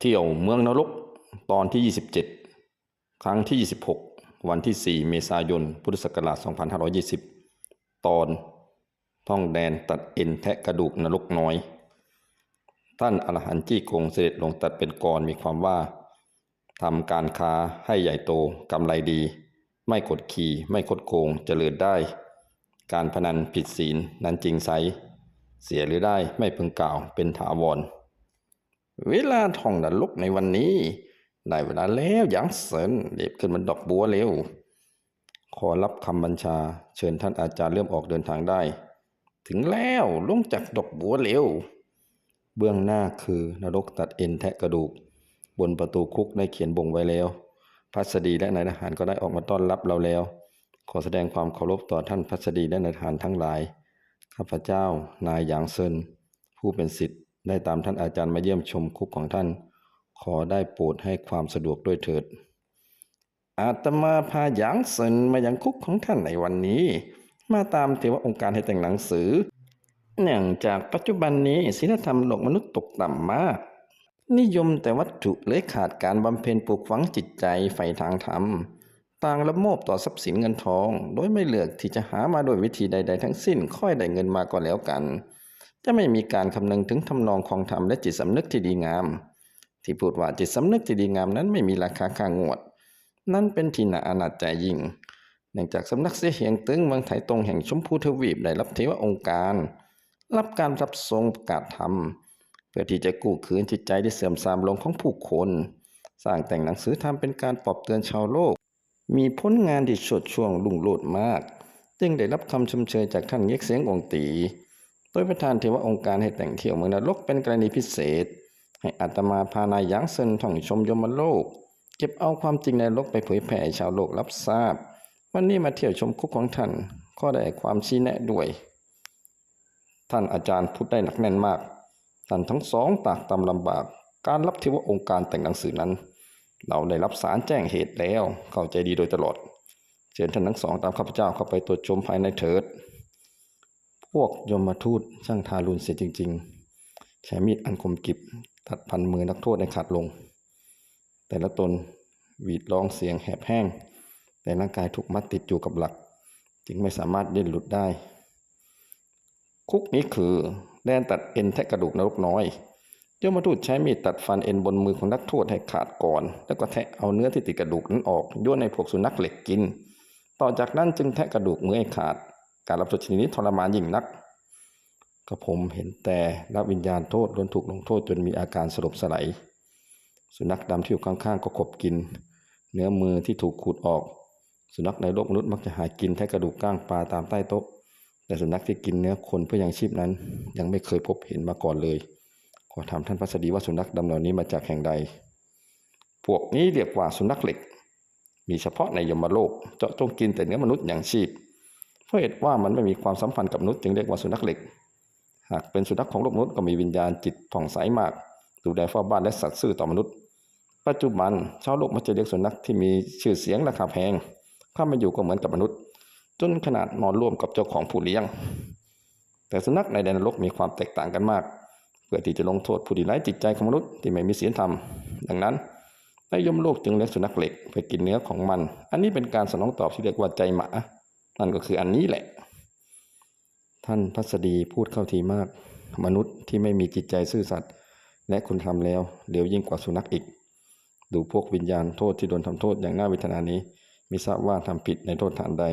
เที่ยวเมืองนรกตอนที่ 27 ครั้งที่ 26 วันที่ 4 เมษายน พุทธศักราช 2520 ตอนท่องแดนตัดเอ็นแทะกระดูกนรกน้อย ท่านอรหันต์จี้กงเสด็จลงตัดเป็นกรมีความว่าทำการค้าให้ใหญ่โตกำไรดี ไม่กดขี่ไม่คดโกงเจริญได้ การพนันผิดศีลนั้นจริงไซเสียหรือได้ไม่พึงกล่าวเป็นถาวร เวลาท่องนรกในวันนี้ ได้เวลาแล้วอย่างเสินเด็บขึ้นมันดอกบัวเร็ว ขอรับคำบัญชา เชิญท่านอาจารย์เริ่มออกเดินทางได้ ถึงแล้วลงจากดอกบัวเร็ว เบื้องหน้าคือนรกตัดเอ็นแทะกระดูก บนประตูคุกได้เขียนบ่งไว้แล้วพัสดีและนายทหารก็ได้ออกมาต้อนรับเราแล้ว ขอแสดงความเคารพต่อท่านพัสดีและนายทหารทั้งหลาย ข้าพเจ้านายหยางเซินผู้เป็นศิษย์ ได้ตามท่านอาจารย์มาเยี่ยมชมคุกของท่าน ขอได้โปรดให้ความสะดวกด้วยเถิด อาตมาพาหยางเซินมายังคุกของท่านในวันนี้ มาตามเทวองค์การให้แต่งหนังสือ เนื่องจากปัจจุบันนี้ศีลธรรมโลกมนุษย์ตกต่ำมาก นิยมแต่วัตถุเลยขาดการบำเพ็ญปลูกฝังจิตใจใฝ่ทางธรรมต่างละโมบต่อทรัพย์สินเงินทอง โดยไม่เลือกที่จะหามาโดยวิธีใด ๆ ทั้งสิ้นค่อยได้เงินมาก็แล้วกัน จะไม่มีการคำนึงถึงทำนองของธรรมและจิตสำนึกที่ดีงาม ที่พูดว่าจิตสำนึกที่ดีงามนั้นไม่มีราคาค่างวด นั่นเป็นที่น่าอนาจใจยิ่งเนื่องจากสำนักเสียเหียงตึงเมืองไถตรงแห่งชมพูทวีปได้รับเทวองค์การ รับการรับทรงประกาศธรรม เพื่อที่จะกู้คืนจิตใจที่เสื่อมทรามลงของผู้คน สร้างแต่งหนังสือทำเป็นการปลอบเตือนชาวโลก มีผลงานที่ชดช่วงลุ่งโลดมาก จึงได้รับคำชมเชยจากท่านเยกเสียงองตี โดยประธานเทวองค์การให้แต่งเที่ยวเมืองนรกเป็นกรณีพิเศษ ให้อาตมาพานายยางเซินท่องชมยมโลก เก็บเอาความจริงในโลกไปเผยแผ่ชาวโลกรับทราบ วันนี้มาเที่ยวชมคุกของท่านก็ได้ความชี้แนะด้วย ท่านอาจารย์พูดได้หนักแน่นมาก ท่านทั้งสองตากตำลำบาก การรับเทวองค์การแต่งหนังสือนั้น เราได้รับสารแจ้งเหตุแล้ว เข้าใจดีโดยตลอดเชิญท่านทั้งสองตามข้าพเจ้าเข้าไปตรวจชมภายในเถิด วกยมทูตช่างทารุณเสียจริงๆใช้มีดอันคมกริบตัดพันมือนักโทษในขาดลง แต่ละตนหวีดร้องเสียงแหบแห้ง แต่ร่างกายถูกมัดติดอยู่กับหลัก จึงไม่สามารถเดินหลุดได้ คุกนี้คือแดนตัดเอ็นแทะกระดูกนรกน้อยยมทูตใช้มีดตัดฟันเอ็นบนมือของนักโทษให้ขาดก่อน แล้วก็แทะเอาเนื้อที่ติดกระดูกนั้นออกโยนในพวกสุนัขเหล็กกิน ต่อจากนั้นจึงแทะกระดูกมือให้ขาด การรับโทษชนิดนี้ทรมานยิ่งนักกระผมเห็นแต่รับวิญญาณโทษโดนถูกลงโทษจนมีอาการสลบสลายสุนัขดำที่อยู่ข้างๆก็ขบกิน เนื้อมือที่ถูกขูดออก สุนัขในโลกมนุษย์มักจะหากินแทะกระดูกก้างปลาตามใต้โต๊ะ แต่สุนัขที่กินเนื้อคนเพื่อยังชีพนั้น ยังไม่เคยพบเห็นมาก่อนเลย ขอถามท่านพัสดีว่าสุนัขดำเหล่านี้มาจากแห่งใด พวกนี้เรียกว่าสุนัขเหล็ก มีเฉพาะในยมโลกเจาะจงกินแต่เนื้อมนุษย์อย่างชีพ เพราะเหตุว่ามันไม่มีความสัมพันธ์กับมนุษย์จึงเรียกว่าสุนัขเหล็ก หากเป็นสุนัขของโลกมนุษย์ก็มีวิญญาณจิตผ่องใสมาก ดูแลเฝ้าบ้านและสัตว์ซื่อต่อมนุษย์ ปัจจุบันชาวโลกมักจะเรียกสุนัขที่มีชื่อเสียงราคาแพงข้ามาอยู่ก็เหมือนกับมนุษย์ จนขนาดนอนร่วมกับเจ้าของผู้เลี้ยง แต่สุนัขในแดนนรกมีความแตกต่างกันมาก เพื่อที่จะลงโทษผู้ที่ไร้จิตใจของมนุษย์ที่ไม่มีศีลธรรม ดังนั้นในยมโลกจึงเลี้ยงสุนัขเหล็กเพื่อกินเนื้อของมัน อันนี้เป็นการสนองตอบที่เรียกว่าใจหมา นั่นก็คืออันนี้แหละ ท่านพัสดีพูดเข้าทีมาก มนุษย์ที่ไม่มีจิตใจซื่อสัตย์และคุณทำแล้วเดี๋ยวยิ่งกว่าสุนัขอีก ดูพวกวิญญาณโทษที่โดนทำโทษอย่างน่าเวทนานี้มิทราบว่าทำผิดในโทษฐานใด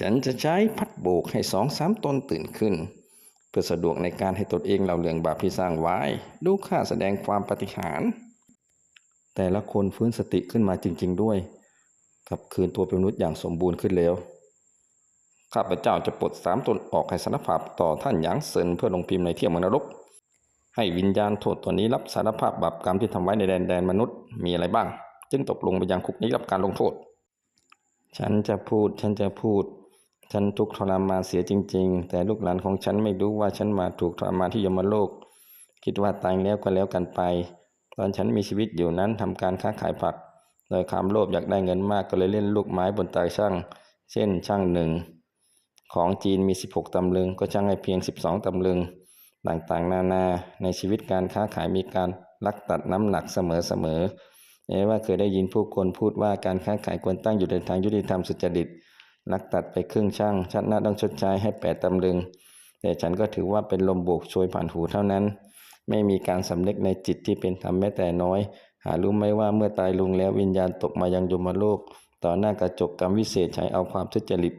ฉันจะใช้พัดโบกให้สองสามตนตื่นขึ้น เพื่อสะดวกในการให้ตนเองเล่าเรื่องบาปที่สร้างไว้ ดูค่าแสดงความปฏิหาร แต่ละคนฟื้นสติขึ้นมาจริง ๆ ด้วย กลับคืนตัวเป็นมนุษย์อย่างสมบูรณ์ขึ้นแล้ว ข้าพเจ้าจะปลดสามตนออกให้สารภาพต่อท่านหยางเซินเพื่อลงพิมพ์ในเที่ยวมนรก ให้วิญญาณโทษตัวนี้รับสารภาพบาปกรรมที่ทำไว้ในแดนแดนมนุษย์มีอะไรบ้าง จึงตกลงไปยังคุกนี้รับการลงโทษ ฉันจะพูด ฉันจะพูด ฉันทุกข์ทรมานเสียจริง ๆ แต่ลูกหลานของฉันไม่รู้ว่าฉันมาถูกทรมานที่ยมโลก คิดว่าตายแล้วก็แล้วกันไป ตอนฉันมีชีวิตอยู่นั้นทำการค้าขายผัก โดยความโลภอยากได้เงินมากก็เลยเล่นลูกไม้บนตาช่าง เช่นช่างหนึ่งของจีนมี 16 ตำลึง ก็ช่างให้เพียง 12 ตำลึง ต่างๆ นานาในชีวิตการค้าขายมีการลักตัดน้ำหนักเสมอๆแม้ว่าเคยได้ยินผู้คนพูดว่าการค้าขายควรตั้งอยู่ในทางยุติธรรมสุจริตลักตัดไปครึ่งช่างชัดหน้าต้องชดใช้ให้แปดตำลึง แต่ฉันก็ถือว่าเป็นลมโบกโชยผ่านหูเท่านั้น ไม่มีการสำนึกในจิตที่เป็นธรรมแม้แต่น้อย หารู้ไหมว่าเมื่อตายลงแล้ววิญญาณตกมายังยมโลก ต่อหน้ากระจกกรรมวิเศษใช้เอาความทุจริต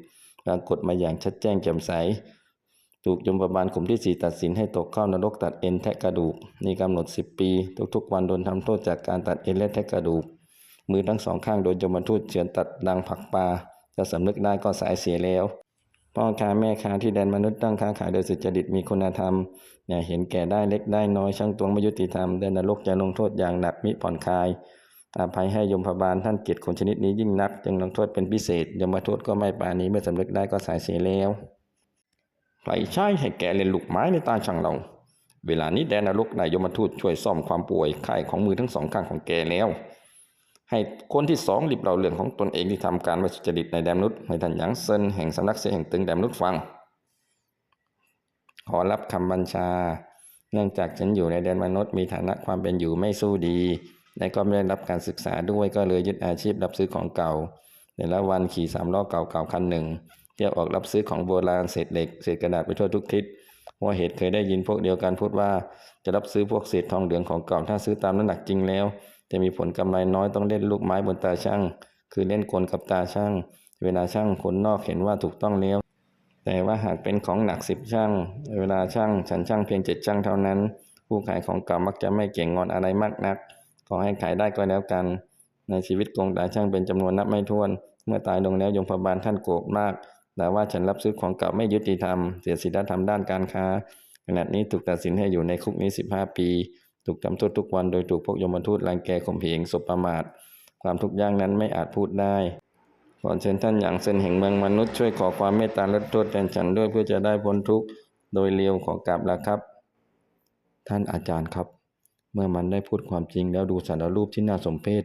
ปรากฏมาอย่างชัดแจ้งแจ่มใส ถูกยมบาลขุมที่สี่ตัดสินให้ตกเข้านรกตัดเอ็นแทะกระดูกนี่กำหนดสิบปี ทุกๆ วันโดนทำโทษจากการตัดเอ็นและแทะกระดูก มือทั้งสองข้างโดนยมทูตเฉือนตัดดังผักปลาจะสำนึกได้ก็สายเสียแล้ว พ่อค้าแม่ค้าที่แดนมนุษย์ตั้งค้าขายโดยสุจริตมีคุณธรรมอย่าเห็นแก่ได้เล็กได้น้อยช่างตวงไม่ยุติธรรมเดินนรกจะลงโทษอย่างหนักมิผ่อนคลายอภัยให้ยมพบาลท่านเกียดคนชนิดนี้ยิ่งนักจึงลงโทษเป็นพิเศษยมโทษก็ไม่ปานี้เมื่อสำนึกได้ก็สายเสียแล้วใครใช้ให้แกเล่นลูกไม้ในตาช่างเรา เวลานี้แดนนรกนายยมทูตช่วยซ่อมความป่วยไข้ของมือทั้งสองข้างของแกแล้ว ให้คนที่สองรีบเล่าเรื่องของตนเองที่ทำการไม่สุจริตในแดมนุษย์ให้ท่านหยางเซินแห่งสำนักเสียแห่งตึงแดมนุษย์ฟัง ขอรับคำบัญชา เนื่องจากฉันอยู่ในแดนมนุษย์มีฐานะความเป็นอยู่ไม่สู้ดี และก็ไม่ได้รับการศึกษาด้วยก็เลยยึดอาชีพรับซื้อของเก่าในละวันขี่สามล้อเก่าๆคันหนึ่งเที่ยวออกรับซื้อของโบราณเศษเหล็กเศษกระดาษไปทั่วทุกทิศเพราะเหตุเคยได้ยินพวกเดียวกันพูดว่า จะรับซื้อพวกเศษทองเหลืองของเก่าถ้าซื้อตามน้ำหนักจริงแล้ว จะมีผลกำไรน้อยต้องเล่นลูกไม้บนตาช่าง คือเล่นกลกับตาช่าง เวลาช่างคนนอกเห็นว่าถูกต้องแล้ว แต่ว่าหากเป็นของหนักสิบช่าง เวลาช่างฉันช่างเพียงเจ็ดช่างเท่านั้น ผู้ขายของเก่ามักจะไม่เก่งงอนอะไรมากนัก ขอให้ขายได้ก็แล้วกัน ในชีวิตกงตาช่างเป็นจำนวนนับไม่ถ้วน เมื่อตายลงแล้วยมพบาลท่านโกรธมากแต่ว่าฉันรับซื้อของเก่าไม่ยุติธรรม เสียศีลธรรมด้านการค้าขณะนี้ถูกตัดสินให้อยู่ในคุกนี้ 15 ปี ถูกจำโทษทุกวันโดยถูกพวกยมทูตรังแกข่มเหงสบประมาท ความทุกข์ยากนั้นไม่อาจพูดได้ขอเชิญท่านอย่างเซนแห่งเมืองมนุษย์ช่วยขอความเมตตาลดโทษแทนฉันด้วยเพื่อจะได้พ้นทุกข์โดยเร็วขอกราบลาครับ ท่านอาจารย์ครับ เมื่อมันได้พูดความจริงแล้วดูสารรูปที่น่าสมเพช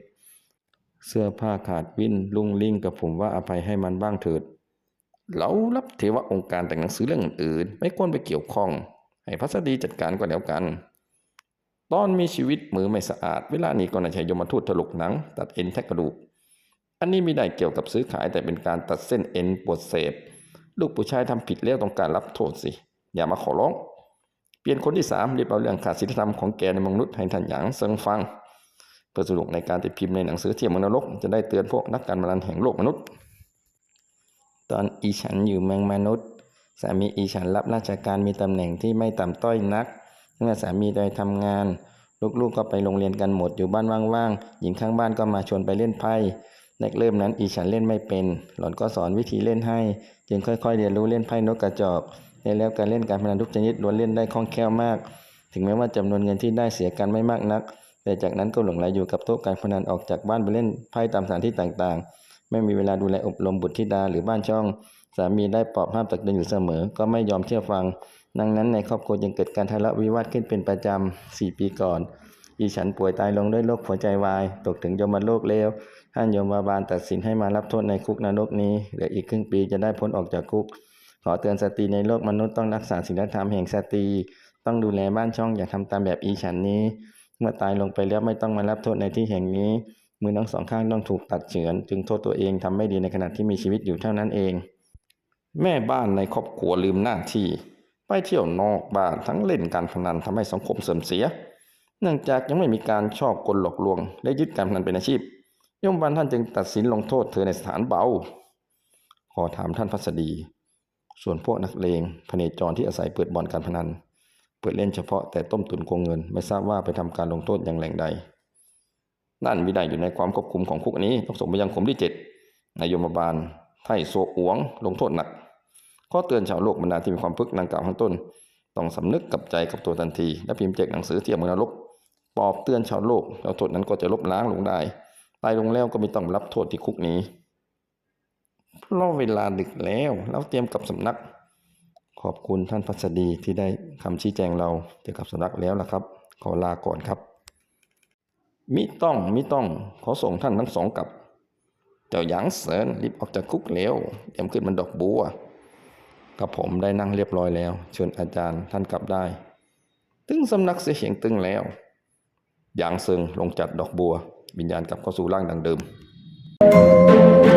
เสื้อผ้าขาดวิ่นลุ่งลิ่งกับผมว่าอภัยให้มันบ้างเถิด เรารับเทวะองค์การแต่งหนังสือเรื่องอื่น ไม่ควรไปเกี่ยวข้อง ให้พัสดีจัดการก็แล้วกัน ตอนมีชีวิตมือไม่สะอาด เวลานี้ก็นาใช้ยมทูตถลกหนัง ตัดเอ็นแทะกระดูก อันนี้ไม่ได้เกี่ยวกับซื้อขายแต่เป็นการตัดเส้นเอ็นปวดเสพ ลูกผู้ชายทำผิดแล้วต้องการรับโทษสิ อย่ามาขอร้อง เปลี่ยนคนที่สามรีบเอาเรื่องขาดศีลธรรมของแกในมนุษย์ให้ท่านหยางเซิงฟัง เพื่อสรุปในการติดพิมพ์ในหนังสือเทียมนรกจะได้เตือนพวกนักการเมืองแห่งโลกมนุษย์ ตอนอีฉันอยู่เมืองมนุษย์สามีอีฉันรับราชการมีตำแหน่งที่ไม่ต่ำต้อยนัก เมื่อสามีโดยทำงาน ลูกๆก็ไปโรงเรียนกันหมดอยู่บ้านว่างๆหญิงข้างบ้านก็มาชวนไปเล่นไพ่แรกเริ่มนั้นอีฉันเล่นไม่เป็น หล่อนก็สอนวิธีเล่นให้ จึงค่อยๆ เรียนรู้เล่นไพ่นกกระจอกและแล้วการเล่นการพนันทุกชนิดล้วนเล่นได้คล่องแคล่วมาก ถึงแม้ว่าจำนวนเงินที่ได้เสียกันไม่มากนัก แต่จากนั้นก็หลงไหลอยู่กับโต๊ะการพนันออกจากบ้านไปเล่นไพ่ตามสถานที่ต่างๆ ไม่มีเวลาดูแลอบรมบุตรธิดาหรือบ้านช่อง สามีได้ปลอบห้ามตักเตือนอยู่เสมอ ก็ไม่ยอมเชื่อฟัง ดังนั้นในครอบครัวจึงเกิดการทะเลาะวิวาทขึ้นเป็นประจำสี่ปีก่อนอีฉันป่วยตายลงด้วยโรคหัวใจวาย ตกถึงยมโลกเลวท่านยมบาลตัดสินให้มารับโทษในคุกนรกนี้เหลืออีกครึ่งปีจะได้พ้นออกจากคุก ขอเตือนสตรีในโลกมนุษย์ต้องรักษาศีลธรรมแห่งสตรี ต้องดูแลบ้านช่องอย่าทำตามแบบอีฉันนี้ เมื่อตายลงไปแล้วไม่ต้องมารับโทษในที่แห่งนี้ มือทั้งสองข้างต้องถูกตัดเฉือน จึงโทษตัวเองทำไม่ดีในขณะที่มีชีวิตอยู่เท่านั้นเอง แม่บ้านในครอบครัวลืมหน้าที่ ไปเที่ยวนอกบ้านทั้งเล่นการพนันทำให้สังคมเสื่อมเสีย เนื่องจากยังไม่มีการช่อกลหลอกลวง และยึดการพนันเป็นอาชีพยมบาลท่านจึงตัดสินลงโทษเธอในสถานเบา ขอถามท่านพัสดี ส่วนพวกนักเลงพเนจรที่อาศัยเปิดบ่อนการพนัน เปิดเล่นเฉพาะแต่ต้มตุนโกงเงิน ไม่ทราบว่าไปทำการลงโทษอย่างแหล่งใดนั่นมิได้อยู่ในความควบคุมของคุกนี้ต้องส่งไปยังคุมที่เจ็ดนายยมบาลไถ่โซอวง ลงโทษหนัก ข้อเตือนชาวโลกบรรดาที่มีความพึกดังกล่าวข้างต้น ต้องสำนึกกับใจกับตัวทันที และพิมพ์แจกหนังสือเทียมมือนรกปอบเตือนชาวโลกแล้วโทษนั้นก็จะลบล้างลงได้ตายลงแล้วก็ไม่ต้องรับโทษที่คุกนี้เพราะเวลาดึกแล้วเราเตรียมกับสำนัก ขอบคุณท่านพัสดีที่ได้คำชี้แจงเราเกี่ยวกับสำนักแล้วล่ะครับ ขอลาก่อนครับ มิต้องมิต้องขอส่งท่านทั้งสองกับ เจ้าหยางเสินรีบออกจากคุกเร็วเตรียมขึ้นมันดอกบัว กับผมได้นั่งเรียบร้อยแล้ว เชิญอาจารย์ท่านกลับได้ถึงสำนักเสียเฉียงตึงแล้วอย่างเซิงลงจัดดอกบัว วิญญาณกลับเข้าสู่ร่างดังเดิม